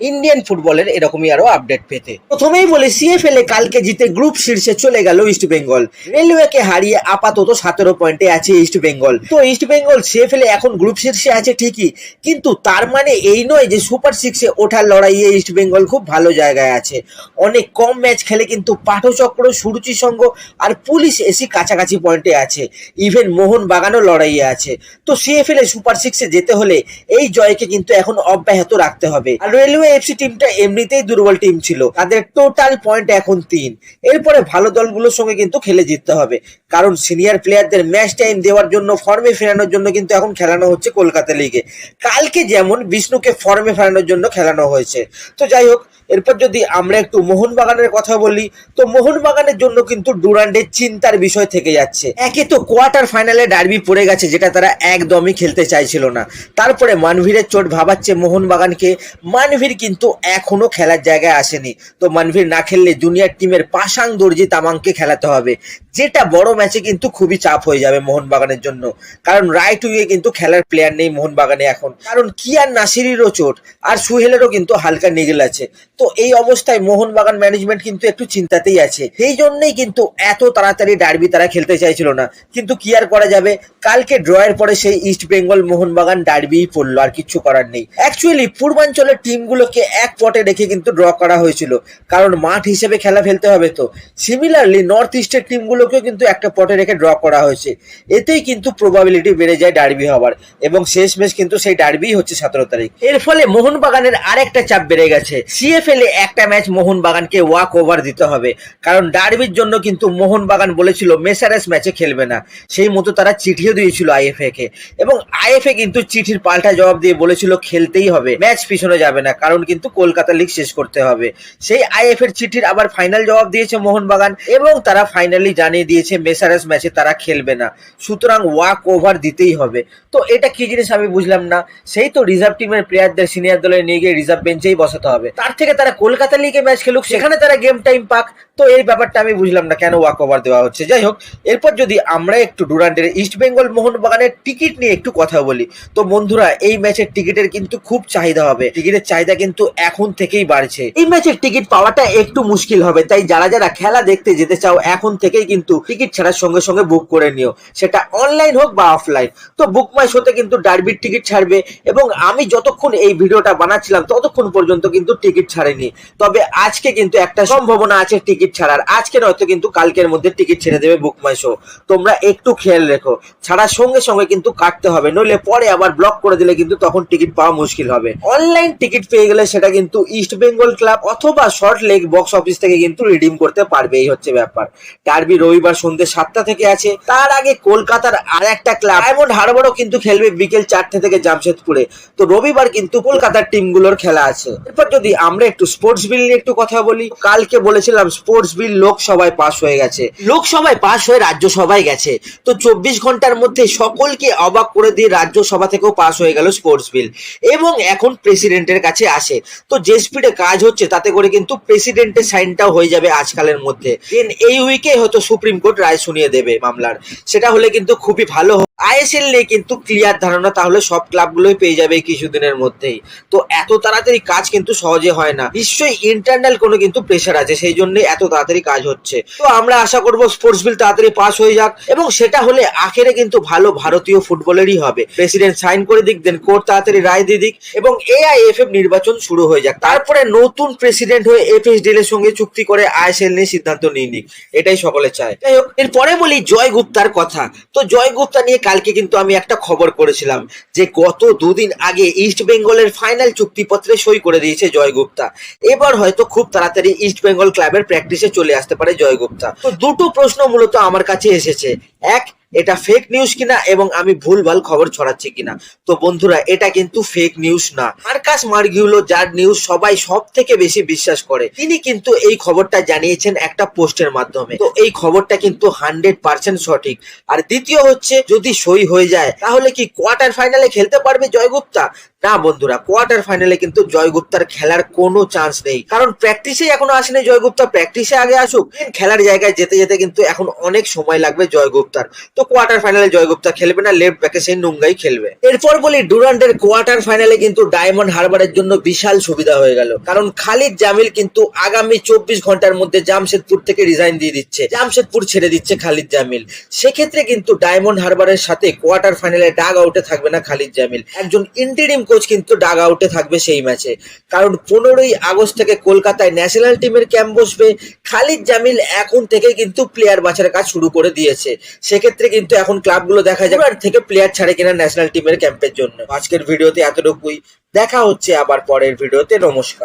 Indian ফুটবলের এরকমই আরও আপডেট পেতে। প্রথমেই বলে সিএফএল এ কালকে জিতে গ্রুপ শীর্ষে চলে গেল ইস্ট বেঙ্গল রেলওয়েকে হারিয়ে আপাতত সতেরো পয়েন্টে আছে ইস্ট বেঙ্গল তো ইস্ট বেঙ্গল সিএফএল এ এখন গ্রুপ শীর্ষে আছে ঠিকই, কিন্তু তার মানে এই নয় যে সুপার সিক্সে ওঠার লড়াইয়ে ইস্ট বেঙ্গল খুব ভালো জায়গায় আছে। অনেক কম ম্যাচ খেলে কিন্তু পাঠচক্র, সুরুচি সংঘ আর পুলিশ এসি কাছাকাছি পয়েন্টে আছে। ইভেন মোহন বাগানও লড়াইয়ে আছে। তো সিএফএল এ সুপার সিক্সে যেতে হলে এই জয়কে কিন্তু এখন অব্যাহত রাখতে হবে। আর রেলওয়ে এফসি টিমটা এমনিতেই দুর্বল টিম ছিল। তাদের টোটাল পয়েন্ট এখন তিন। এরপরে ভালো দলগুলোর সঙ্গে কিন্তু খেলে জিততে হবে। কারণ সিনিয়র প্লেয়ারদের ম্যাচ টাইম দেওয়ার জন্য ফর্মে ফেরানোর জন্য কিন্তু এখন খেলানো হচ্ছে কলকাতা লিগে কালকে যেমন বিষ্ণুকে ফর্মে ফেরানোর জন্য খেলানো হয়েছে। তো যাই হোক, এরপর যদি আমরা একটু মোহনবাগানের কথা বলি, তো মোহনবাগানের জন্য কিন্তু ডুরান্ডের চিন্তার বিষয় থেকে যাচ্ছে। একে তো কোয়ার্টার ফাইনালে ডার্বি পড়ে গেছে, যেটা তারা একদমই খেলতে চাইছিল না। তারপরে মানভীরের চোট ভাবাচ্ছে মোহনবাগানকে। মানভীর কিন্তু এখনও খেলার জায়গায় আসেনি। তো মানভীর না খেললে জুনিয়র টিমের পাশাং দর্জি তামাংকে খেলাতে হবে। যেটা বড় ম্যাচে কিন্তু খুবই চাপ হয়ে যাবে মোহনবাগানের জন্য। কারণ রাইট উইয়ে কিন্তু খেলার প্লেয়ার নেই মোহনবাগানে এখন। কারণ কি কিয়ার নাসিরেরও চোট, আর সুহেলেরও কিন্তু হালকা নিগেল আছে। তো এই অবস্থায় মোহনবাগান ম্যানেজমেন্ট কিন্তু একটু চিন্তাতেই আছে। সেই জন্যই কিন্তু এত তাড়াতাড়ি ডার্বি তারা খেলতে চাইছিল না। কিন্তু কি আর করা যাবে? কালকে ড্রয়ের পরে সেই ইস্ট বেঙ্গল মোহনবাগান ডার্বিই পড়ল, আর কিচ্ছু করার নেই। অ্যাকচুয়ালি পূর্বাঞ্চলের টিমগুলোকে এক পটে রেখে কিন্তু ড্র করা হয়েছিল। কারণ মাঠ হিসেবে খেলা ফেলতে হবে তো। সিমিলারলি নর্থ ইস্টের টিমগুলোকেও কিন্তু একটা পটে রেখে ড্র করা হয়েছে। এতেই কিন্তু প্রবাবিলিটি বেড়ে যায় ডার্বি হওয়ার। এবং শেষ ম্যাচ কিন্তু সেই ডার্বিই হচ্ছে সতেরো তারিখ। এর ফলে মোহনবাগানের আরেকটা চাপ বেড়ে গেছে। সিএফএল এ একটা ম্যাচ মোহনবাগানকে ওয়াক ওভার দিতে হবে। কারণ ডার্বির জন্য কিন্তু মোহনবাগান বলেছিল, মেসারেস ম্যাচে খেলবে না। সেই মতো তারা চিঠিও দিয়েছিল আইএফএ কে এবং আইএফএ কিন্তু চিঠির পাল্টা জবাব দিয়ে বলেছিল, খেলতেই হবে। ম্যাচ পিছনে যাবে না। কারণ কিন্তু কলকাতা লিগ শেষ করতে হবে। সেই আইএফ এর চিঠির আবার ফাইনাল জবাব দিয়েছে মোহনবাগান এবং তারা ফাইনালি জানিয়ে দিয়েছে মেসারাস ম্যাচে তারা খেলবে না। সুতরাং ওয়াক ওভার দিতেই হবে। তো এটা কি জিনিস আমি বুঝলাম না। সেই তো রিজার্ভ টিমের প্লেয়ারদের সিনিয়র দলে নিয়ে গিয়ে রিজার্ভ বেঞ্চেই বসাতে হবে। তার থেকে তারা কলকাতা লিগে ম্যাচ খেলুক, সেখানে তারা গেম টাইম পাক। তো এই ব্যাপারটা আমি বুঝলাম না কেন ওয়াক ওভার দেওয়া হচ্ছে। যাই হোক, এরপর যদি আমরা একটু ডুরান্ডের ইস্ট বেঙ্গল মোহনবাগানের টিকিট নিয়ে একটু কথা বলি, তো বন্ধুরা, এই ম্যাচের টিকিটের কিন্তু খুব চাহিদা হবে। টিকিটের চাহিদা কিন্তু এখন থেকেই বাড়ছে। এই ম্যাচের টিকিট পাওয়াটা একটু মুশকিল হবে, তাই যারা যারা খেলা দেখতে যেতে চাও, এখন থেকেই কিন্তু টিকিট ছাড়ার সঙ্গে সঙ্গে বুক করে নিও। সেটা অনলাইন হোক বা অফলাইন তো বুক মাই শোতে কিন্তু ডার্বির টিকিট ছাড়বে এবং আমি যতক্ষণ এই ভিডিওটা বানাচ্ছিলাম, ততক্ষণ পর্যন্ত কিন্তু টিকিট ছাড়েনি। তবে আজকে কিন্তু একটা সম্ভাবনা আছে টিকিট ছাড়ার। আজকে নয়তো কিন্তু কালকের মধ্যে টিকিট ছেড়ে দেবে বুক মাই শো তোমরা একটু খেয়াল রেখো। ছাড়ার সঙ্গে সঙ্গে কিন্তু কাটতে হবে। নইলে পরে আবার ব্লক করে দিলে কিন্তু তখন টিকিট পাওয়া মুশকিল হবে। অনলাইন টিকিট পেয়ে গেলে সেটা কিন্তু ইস্ট বেঙ্গল ক্লাব অথবা শর্ট লেগ বক্স অফিস থেকে কিন্তু রিডিম করতে পারবে, এই হচ্ছে ব্যাপার। ডার্বি রবিবার সন্ধ্যে সাতটা থেকে আছে। তার আগে কলকাতার আর একটা ক্লাব ডায়মন্ড হারবারও কিন্তু খেলবে বিকেল চারটে থেকে জামশেদপুরে। তো রবিবার কিন্তু কলকাতার টিমগুলোর খেলা আছে। এরপর যদি আমরা একটু স্পোর্টস বিল নিয়ে একটু কথা বলি, কালকে বলেছিলাম স্পোর্টস বিল লোকসভায় পাশ হয়ে গেছে। লোকসভায় পাশ হয়ে রাজ্যসভায় গেছে। তো চব্বিশ ঘণ্টার মধ্যে সকলকে অবাক করে দিয়ে রাজ্যসভা থেকেও পাশ হয়ে গেল স্পোর্টস বিল এবং এখন প্রেসিডেন্টের কাছে আসে। তো যে স্পিডে কাজ হচ্ছে, তাতে করে কিন্তু প্রেসিডেন্টের সাইনটাও হয়ে যাবে আজকালের মধ্যে। Then এই উইকে হয়তো সুপ্রিম কোর্ট রায় শুনিয়ে দেবে মামলার। সেটা হলে কিন্তু খুবই ভালো আইএসএল নিয়ে কিন্তু ক্লিয়ার ধারণা, তাহলে সব ক্লাবগুলোই পেয়ে যাবে কিছুদিনের মধ্যেই। তো এত তাড়াতাড়ি কাজ কিন্তু সহজে হয় না। নিশ্চয়ই ইন্টারনাল কোনো কিন্তু প্রেশার আছে, সেই জন্যই এত তাড়াতাড়ি কাজ হচ্ছে। তো আমরা আশা করব স্পোর্টস বিল তাড়াতাড়ি পাস হয়ে যাক, এবং সেটা হলে আখেরে কিন্তু ভালো ভারতীয় ফুটবলেরই হবে। প্রেসিডেন্ট সাইন করে দিক দেন কোর্ট তাড়াতাড়ি রায় দিয়ে দিক, এবং এআইএফএফ নির্বাচন শুরু হয়ে যাক। তারপরে নতুন প্রেসিডেন্ট হয়ে এফএসডিএল এর সঙ্গে চুক্তি করে আইএসএল নিয়ে সিদ্ধান্ত নিয়ে নিক। এটাই সকলে চায়। যাই হোক, এরপরে বলি জয় গুপ্তার কথা। তো জয় গুপ্তা নিয়ে কালকে কিন্তু আমি একটা খবর করেছিলাম যে গত দুদিন আগে ইস্ট বেঙ্গলের ফাইনাল চুক্তিপত্রে সই করে দিয়েছে জয় গুপ্তা। এবার হয়তো খুব তাড়াতাড়ি ইস্ট বেঙ্গল ক্লাবের প্র্যাকটিসে চলে আসতে পারে জয় গুপ্তা। তো দুটো প্রশ্ন মূলত আমার কাছে এসেছে। এক এটা ফেক নিউজ কিনা এবং আমি ভুলভাল খবর ছড়াচ্ছি কিনা। তো বন্ধুরা, এটা কিন্তু ফেক নিউজ না। মার্কাস মার্গিউলো, যার নিউজ সবাই সব থেকে বেশি বিশ্বাস করে, তিনি কিন্তু এই খবরটা জানিয়েছেন একটা পোস্টের মাধ্যমে। তো এই খবরটা কিন্তু হান্ড্রেড পার্সেন্ট সঠিক। আর দ্বিতীয় হচ্ছে, যদি সই হয়ে যায়, তাহলে কি কোয়ার্টার ফাইনালে খেলতে পারবে জয়গুপ্তা? না বন্ধুরা কোয়ার্টার ফাইনালে কিন্তু জয়গুপ্তার খেলার কোনো চান্স নেই। কারণ প্র্যাকটিসে এখনও আসেনি জয়গুপ্তা। প্র্যাকটিসে আগে আসুক খেলার জায়গায় যেতে যেতে কিন্তু এখন অনেক সময় লাগবে জয়গুপ্তার। তো কোয়ার্টার ফাইনালে জয়গুপ্তা খেলবে না লেফট ব্যাকে সেই নুঙ্গাই খেলবে। এরপর বলি ডুরান্ডের কোয়ার্টার ফাইনালে কিন্তু ডায়মন্ড হারবারের জন্য বিশাল সুবিধা হয়ে গেল। কারণ খালিদ জামিল কিন্তু আগামী চব্বিশ ঘণ্টার মধ্যে জামশেদপুর থেকে রিজাইন দিয়ে দিচ্ছে। জামশেদপুর ছেড়ে দিচ্ছে খালিদ জামিল। সেক্ষেত্রে কিন্তু ডায়মন্ড হারবারের সাথে কোয়ার্টার ফাইনালে ডাগ আউটে থাকবে না খালিদ জামিল। একজন ইন্টারিম কোচ কিন্তু ডাগ আউটে থাকবে সেই ম্যাচে কারণ পনেরোই আগস্ট থেকে কলকাতায় ন্যাশনাল টিমের ক্যাম্প বসবে। খালিদ জামিল এখন থেকে কিন্তু প্লেয়ার বাছার কাজ শুরু করে দিয়েছে। সেক্ষেত্রে কিন্তু এখন ক্লাবগুলো দেখা যাবে আর থেকে প্লেয়ার ছাড়ে কিনা ন্যাশনাল টিমের ক্যাম্পের জন্য। আজকের ভিডিওতে এতটুকুই। দেখা হচ্ছে আবার পরের ভিডিওতে। নমস্কার।